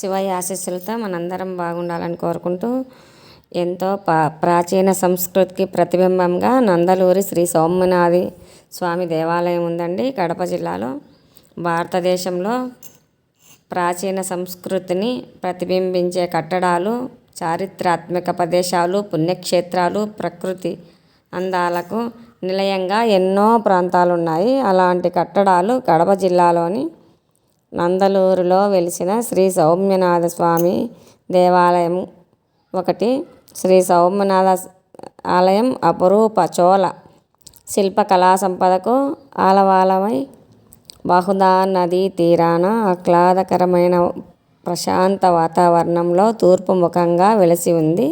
శివయ్య ఆశీస్సులతో మనందరం బాగుండాలని కోరుకుంటూ ఎంతో పా ప్రాచీన సంస్కృతికి ప్రతిబింబంగా నందలూరి శ్రీ సౌమ్యనాథి స్వామి దేవాలయం ఉందండి కడప జిల్లాలో. భారతదేశంలో ప్రాచీన సంస్కృతిని ప్రతిబింబించే కట్టడాలు చారిత్రాత్మక ప్రదేశాలు పుణ్యక్షేత్రాలు ప్రకృతి అందాలకు నిలయంగా ఎన్నో ప్రాంతాలు ఉన్నాయి అలాంటి కట్టడాలు కడప జిల్లాలోని నందలూరులో వెలిసిన శ్రీ సౌమ్యనాథ స్వామి దేవాలయం ఒకటి. శ్రీ సౌమ్యనాథ ఆలయం అపురూప చోళ శిల్పకళా సంపదకు ఆలవాలమై బహుదా నదీ తీరాన ఆహ్లాదకరమైన ప్రశాంత వాతావరణంలో తూర్పు ముఖంగా వెలిసి ఉంది.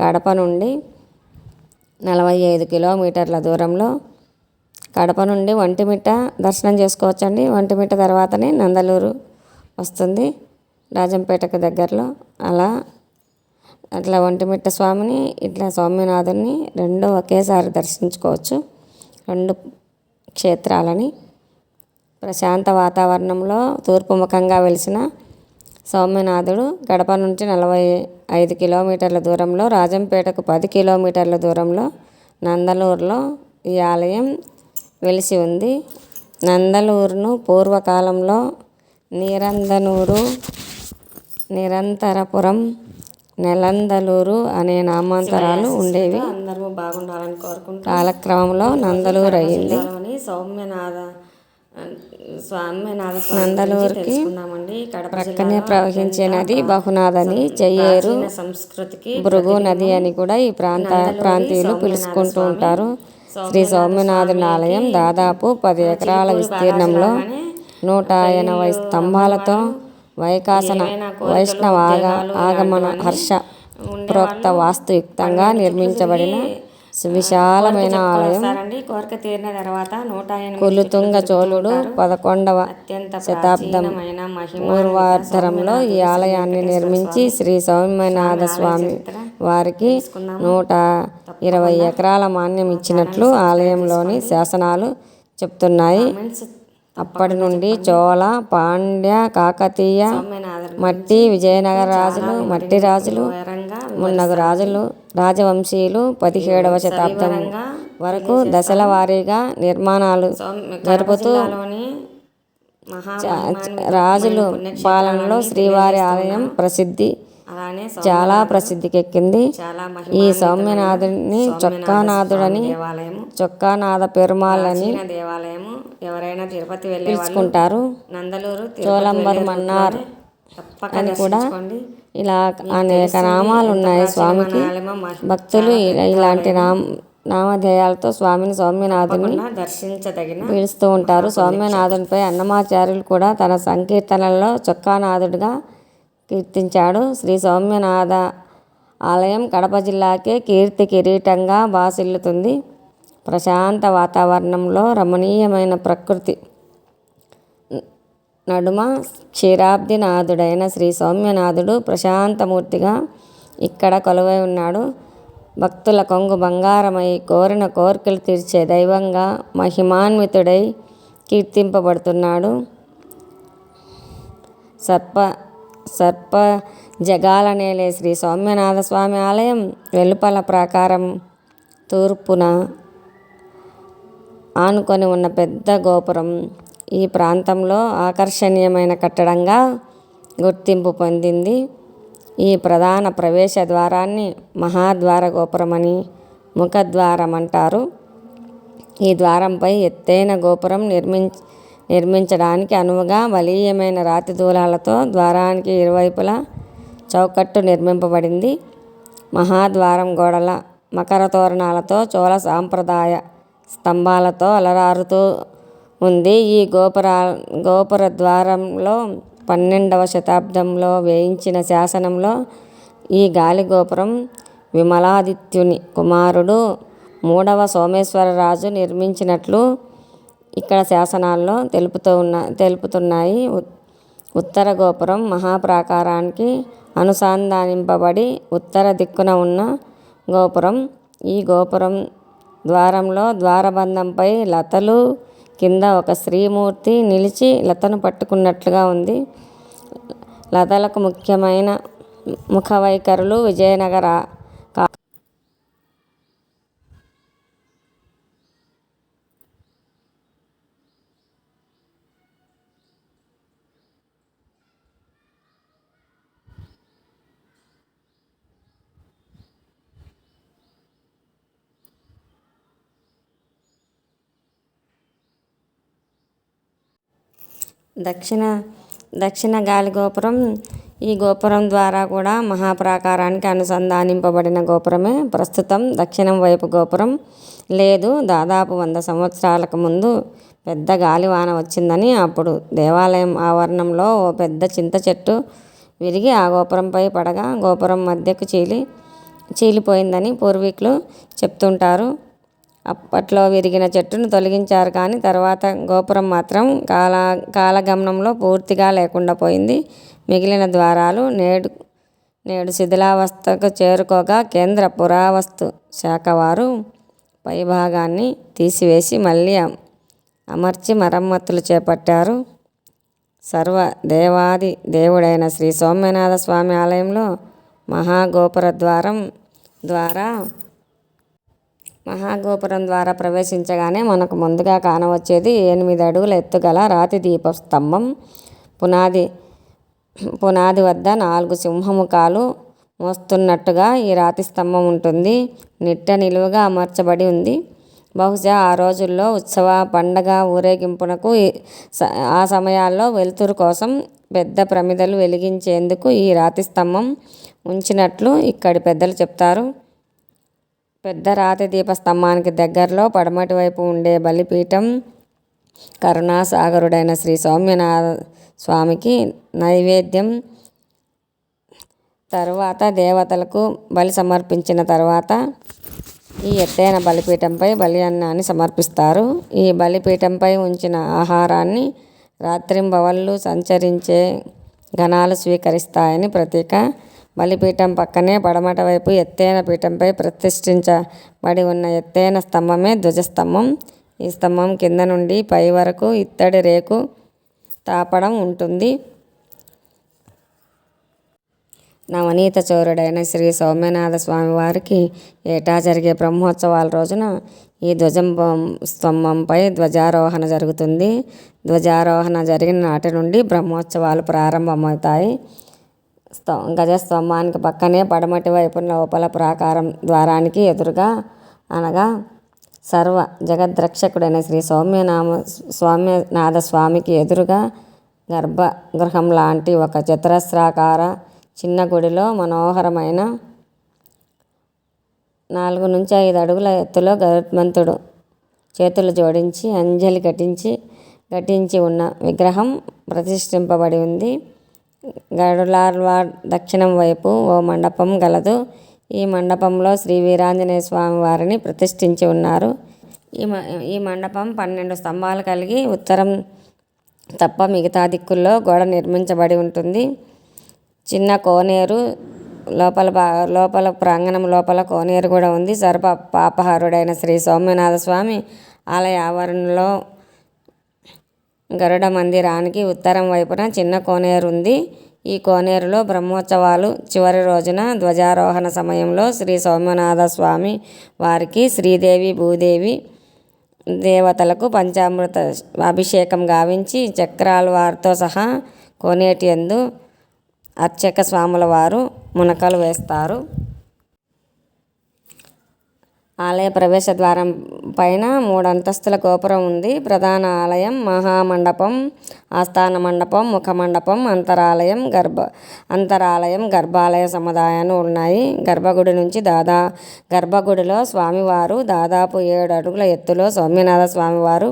కడప నుండి నలభై ఐదు కిలోమీటర్ల దూరంలో కడప నుండి ఒంటిమిట్ట దర్శనం చేసుకోవచ్చండి. ఒంటిమిట్ట తర్వాతనే నందలూరు వస్తుంది. రాజంపేటకు దగ్గరలో. అలా అట్లా ఒంటిమిట్ట స్వామిని ఇట్లా స్వామినాథుని రెండు ఒకేసారి దర్శించుకోవచ్చు. రెండు క్షేత్రాలని. ప్రశాంత వాతావరణంలో తూర్పు ముఖంగా వెలిసిన సౌమ్యనాథుడు గడప నుంచి నలభై ఐదు కిలోమీటర్ల దూరంలో రాజంపేటకు పది కిలోమీటర్ల దూరంలో నందలూరులో ఈ ఆలయం వెలిసి ఉంది. నందలూరును పూర్వకాలంలో నిరంధనూరు నిరంతరపురం నెలందలూరు అనే నామాంతరాలు ఉండేవి. అందరూ బాగుండాలని కోరుకుంటూ కాలక్రమంలో నందలూరు అయింది. సౌమ్యనాథ స్వామినాథ నందలూరుకి ప్రక్కనే ప్రవహించే నది బహునాథని చెయ్యేరు. సంస్కృతికి భృగు నది అని కూడా ఈ ప్రాంత ప్రాంతీయులు పిలుచుకుంటూ ఉంటారు. శ్రీ సౌమ్యనాథుని ఆలయం దాదాపు పది ఎకరాల విస్తీర్ణంలో నూట ఎనభై స్తంభాలతో వైకాసన వైష్ణవ ఆగ ఆగమన హర్ష ప్రోక్త వాస్తుయుక్తంగా నిర్మించబడిన విశాలమైన ఆలయం కోరిక తీరిన తర్వాత నూట కులుతుంగ చోళుడు పదకొండవ శతాబ్దం పూర్వార్ధరంలో ఈ ఆలయాన్ని నిర్మించి శ్రీ సౌమ్యనాథ స్వామి వారికి నూట ఇరవై ఎకరాల మాన్యం ఇచ్చినట్లు ఆలయంలోని శాసనాలు చెప్తున్నాయి. అప్పటి నుండి చోళ పాండ్య కాకతీయ మట్టి విజయనగర రాజులు మట్టి రాజులు మున్నగు రాజులు రాజవంశీయులు పదిహేడవ శతాబ్దం వరకు దశల వారీగా నిర్మాణాలు జరుపుతూ రాజులు పాలనలో శ్రీవారి ఆలయం ప్రసిద్ధి చాలా ప్రసిద్ధికెక్కింది. ఈ సౌమ్యనాథుని చొక్కానాథుడని చొక్కానాథ పెరుమాల్ అని దేవాలయము. ఎవరైనా తిరుపతి వెళ్ళి నందలూరు చోళంబర్ మన్నార్ అని కూడా ఇలా అనేక నామాలు ఉన్నాయి స్వామికి. భక్తులు ఇలాంటి నామ నామధేయాలతో స్వామిని సౌమ్యనాథుని దర్శించదగిన పిలుస్తూ ఉంటారు. సౌమ్యనాథునిపై అన్నమాచార్యులు కూడా తన సంకీర్తనల్లో చొక్కానాథుడిగా కీర్తించాడు. శ్రీ సౌమ్యనాథ ఆలయం కడప జిల్లాకే కీర్తి కిరీటంగా బాసిల్లుతుంది. ప్రశాంత వాతావరణంలో రమణీయమైన ప్రకృతి. నడుమ క్షీరాబ్దినాథుడైన శ్రీ సౌమ్యనాథుడు ప్రశాంతమూర్తిగా ఇక్కడ కొలువై ఉన్నాడు. భక్తుల కొంగు బంగారమై కోరిన కోరికలు తీర్చే దైవంగా మహిమాన్వితుడై కీర్తింపబడుతున్నాడు. సర్ప సర్ప జగాలనేలే శ్రీ సౌమ్యనాథ స్వామి ఆలయం వెలుపల ప్రాకారం తూర్పున ఆనుకొని ఉన్న పెద్ద గోపురం. ఈ ప్రాంతంలో ఆకర్షణీయమైన కట్టడంగా గుర్తింపు పొందింది. ఈ ప్రధాన ప్రవేశ ద్వారాన్ని మహాద్వార గోపురమని ముఖద్వారం అంటారు ఈ ద్వారంపై ఎత్తైన గోపురం నిర్మించ నిర్మించడానికి అనువుగా బలీయమైన రాతి దూలాలతో ద్వారానికి ఇరువైపులా చౌకట్టు నిర్మింపబడింది. మహాద్వారం గోడల మకర తోరణాలతో చోళ సాంప్రదాయ స్తంభాలతో అలరారుతూ ఉంది. ఈ గోపుర గోపుర ద్వారంలో పన్నెండవ శతాబ్దంలో వేయించిన శాసనంలో ఈ గాలి గోపురం విమలాదిత్యుని కుమారుడు మూడవ సోమేశ్వరరాజు నిర్మించినట్లు ఇక్కడ శాసనాల్లో తెలుపుతూ ఉన్న తెలుపుతున్నాయి. ఉత్తర గోపురం మహాప్రాకారానికి అనుసంధానింపబడి ఉత్తర దిక్కున ఉన్న గోపురం. ఈ గోపురం ద్వారంలో ద్వారబంధంపై లతలు కింద ఒక శ్రీమూర్తి నిలిచి లతను పట్టుకున్నట్లుగా ఉంది. లతలకు ముఖ్యమైన ముఖవైఖరులు విజయనగర దక్షిణ దక్షిణ గాలి గోపురం. ఈ గోపురం ద్వారా కూడా మహాప్రాకారానికి అనుసంధానింపబడిన గోపురమే ప్రస్తుతం దక్షిణం వైపు గోపురం. లేదు దాదాపు వంద సంవత్సరాలకు ముందు పెద్ద గాలివాన వచ్చిందని అప్పుడు దేవాలయం ఆవరణంలో ఓ పెద్ద చింత చెట్టు విరిగి ఆ గోపురంపై పడగా గోపురం మధ్యకు చీలి చీలిపోయిందని పూర్వీకులు చెప్తుంటారు. అప్పట్లో విరిగిన చెట్టును తొలగించారు కానీ తర్వాత గోపురం మాత్రం కాల కాలగమనంలో పూర్తిగా లేకుండా పోయింది. మిగిలిన ద్వారాలు నేడు నేడు శిథిలావస్థకు చేరుకోగా కేంద్ర పురావస్తు శాఖ వారు పైభాగాన్ని తీసివేసి మళ్ళీ అమర్చి మరమ్మతులు చేపట్టారు. సర్వ దేవాది దేవుడైన శ్రీ సోమ్యనాథ స్వామి ఆలయంలో మహాగోపుర ద్వారం ద్వారా మహాగోపురం ద్వారా ప్రవేశించగానే మనకు ముందుగా కానవచ్చేది ఎనిమిది అడుగుల ఎత్తుగల రాతి దీప స్తంభం పునాది పునాది వద్ద నాలుగు సింహముఖాలు మోస్తున్నట్టుగా ఈ రాతి స్తంభం ఉంటుంది. నిట్ట నిలువుగా అమర్చబడి ఉంది. బహుశా ఆ రోజుల్లో ఉత్సవ పండగ ఊరేగింపునకు ఆ సమయాల్లో వెలుతురు కోసం పెద్ద ప్రమిదలు వెలిగించేందుకు ఈ రాతి స్తంభం ఉంచినట్లు ఇక్కడి పెద్దలు చెప్తారు. పెద్ద రాతి దీపస్తంభానికి దగ్గరలో పడమటి వైపు ఉండే బలిపీఠం కరుణాసాగరుడైన శ్రీ సౌమ్యనాథ స్వామికి నైవేద్యం. తరువాత దేవతలకు బలి సమర్పించిన తర్వాత ఈ ఎత్తైన బలిపీఠంపై బలి అన్నాన్ని సమర్పిస్తారు. ఈ బలిపీఠంపై ఉంచిన ఆహారాన్ని రాత్రింబవళ్ళు సంచరించే గణాలు స్వీకరిస్తాయని ప్రతీక. బలిపీఠం పక్కనే పడమట వైపు ఎత్తైన పీఠంపై ప్రతిష్ఠించబడి ఉన్న ఎత్తైన స్తంభమే ధ్వజస్తంభం. ఈ స్తంభం కింద నుండి పై వరకు ఇత్తడి రేకు తాపడం ఉంటుంది. నవనీత చౌరుడైన శ్రీ సౌమ్యనాథ స్వామి వారికి ఏటా జరిగే బ్రహ్మోత్సవాల రోజున ఈ ధ్వజం స్తంభంపై ధ్వజారోహణ జరుగుతుంది. ధ్వజారోహణ జరిగిన నాటి నుండి బ్రహ్మోత్సవాలు ప్రారంభమవుతాయి. గజస్తంభానికి పక్కనే పడమటి వైపున లోపల ప్రాకారం ద్వారానికి ఎదురుగా అనగా సర్వ జగద్రక్షకుడైన శ్రీ సౌమ్యనామ సౌమ్యనాథ స్వామికి ఎదురుగా గర్భగృహం లాంటి ఒక చతురస్రాకార చిన్న గుడిలో మనోహరమైన నాలుగు నుంచి ఐదు అడుగుల ఎత్తులో గరుత్మంతుడు చేతులు జోడించి అంజలి ఘటించి ఘటించి ఉన్న విగ్రహం ప్రతిష్ఠింపబడి ఉంది. గడులార్వాడ్ దక్షిణం వైపు ఓ మండపం గలదు. ఈ మండపంలో శ్రీ వీరాంజనేయ స్వామి వారిని ప్రతిష్ఠించి ఉన్నారు. ఈ ఈ మండపం పన్నెండు స్తంభాలు కలిగి ఉత్తరం తప్ప మిగతా దిక్కుల్లో గోడ నిర్మించబడి ఉంటుంది. చిన్న కోనేరు లోపల లోపల ప్రాంగణం లోపల కోనేరు కూడా ఉంది. సర్ప పాపహారుడైన శ్రీ సౌమ్యనాథ స్వామి ఆలయ ఆవరణలో గరుడ మందిరానికి ఉత్తరం వైపున చిన్న కోనేరు ఉంది ఈ కోనేరులో బ్రహ్మోత్సవాలు. చివరి రోజున ధ్వజారోహణ సమయంలో శ్రీ సోమనాథ స్వామి వారికి శ్రీదేవి భూదేవి దేవతలకు పంచామృత అభిషేకం గావించి చక్రాల వారితో సహా కోనేటి ఎందు అర్చక స్వాముల వారు మునకలు వేస్తారు. ఆలయ ప్రవేశ ద్వారం పైన మూడు అంతస్తుల గోపురం ఉంది. ప్రధాన ఆలయం మహామండపం ఆస్థాన మండపం ముఖ మండపం అంతరాలయం గర్భ అంతరాలయం గర్భాలయ సముదాయాలు ఉన్నాయి. గర్భగుడి నుంచి దాదా గర్భగుడిలో స్వామివారు దాదాపు ఏడు అడుగుల ఎత్తులో సౌమ్యనాథ స్వామివారు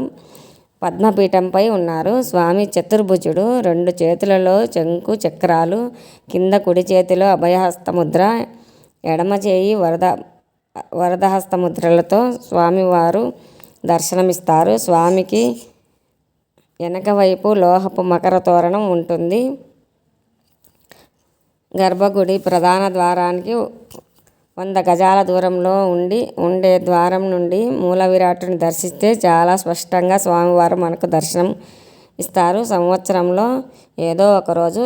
పద్మపీఠంపై ఉన్నారు. స్వామి చతుర్భుజుడు రెండు చేతులలో చెంకు చక్రాలు కింద కుడి చేతిలో అభయహస్త ముద్ర ఎడమ చేయి వరద వరదహస్తముద్రలతో స్వామివారు దర్శనమిస్తారు. స్వామికి వెనక వైపు లోహపు మకర తోరణం ఉంటుంది. గర్భగుడి ప్రధాన ద్వారానికి వంద గజాల దూరంలో ఉండి ఉండే ద్వారం నుండి మూల విరాటుని దర్శిస్తే చాలా స్పష్టంగా స్వామివారు మనకు దర్శనం ఇస్తారు. సంవత్సరంలో ఏదో ఒకరోజు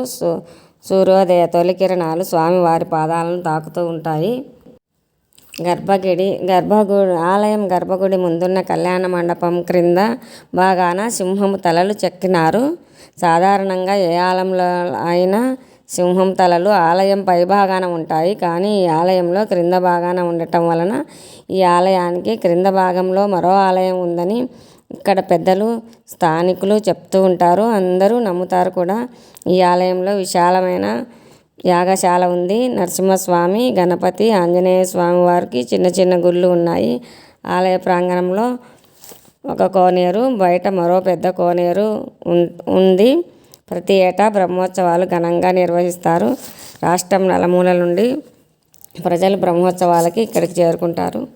సూర్యోదయ తొలి కిరణాలు స్వామివారి పాదాలను తాకుతూ ఉంటాయి. గర్భగిడి గర్భగుడి ఆలయం గర్భగుడి ముందున్న కళ్యాణ మండపం క్రింద బాగాన సింహము తలలు చెక్కినారు. సాధారణంగా ఏ ఆలయంలో అయినా సింహం తలలు ఆలయం పైభాగాన ఉంటాయి. కానీ ఈ ఆలయంలో క్రింద భాగాన ఉండటం వలన ఈ ఆలయానికి క్రింద భాగంలో మరో ఆలయం ఉందని ఇక్కడ పెద్దలు స్థానికులు చెప్తూ ఉంటారు. అందరూ నమ్ముతారు కూడా. ఈ ఆలయంలో విశాలమైన యాగశాల ఉంది. నరసింహస్వామి గణపతి ఆంజనేయ స్వామి వారికి చిన్న చిన్న గుళ్ళు ఉన్నాయి. ఆలయ ప్రాంగణంలో ఒక కోనేరు బయట మరో పెద్ద కోనేరు ఉంది. ప్రతి ఏటా బ్రహ్మోత్సవాలు ఘనంగా నిర్వహిస్తారు. రాష్ట్రం నలుమూలల నుండి ప్రజలు బ్రహ్మోత్సవాలకి ఇక్కడికి చేరుకుంటారు.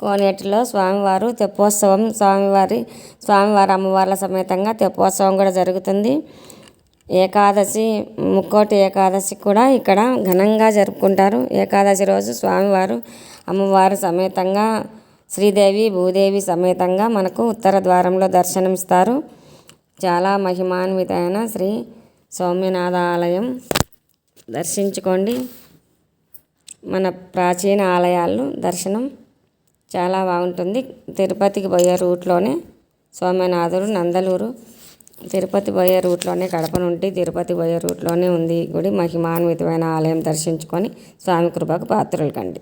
కోనేటిలో స్వామివారు తెప్పోత్సవం స్వామివారి స్వామివారి అమ్మవార్ల సమేతంగా తెప్పోత్సవం కూడా జరుగుతుంది. ఏకాదశి ముక్కోటి ఏకాదశి కూడా ఇక్కడ ఘనంగా జరుపుకుంటారు. ఏకాదశి రోజు స్వామివారు అమ్మవారు సమేతంగా శ్రీదేవి భూదేవి సమేతంగా మనకు ఉత్తర ద్వారంలో దర్శనమిస్తారు. చాలా మహిమాన్వితమైన శ్రీ సౌమ్యనాథ ఆలయం దర్శించుకోండి. మన ప్రాచీన ఆలయాలు దర్శనం చాలా బాగుంటుంది. తిరుపతికి పోయే రూట్లోనే సోమనాథుడు నందలూరు తిరుపతి పోయే రూట్లోనే కడప నుండి తిరుపతి పోయే రూట్లోనే ఉంది గుడి. మహిమాన్వితమైన ఆలయం దర్శించుకొని స్వామి కృపకు పాత్రలు కండి.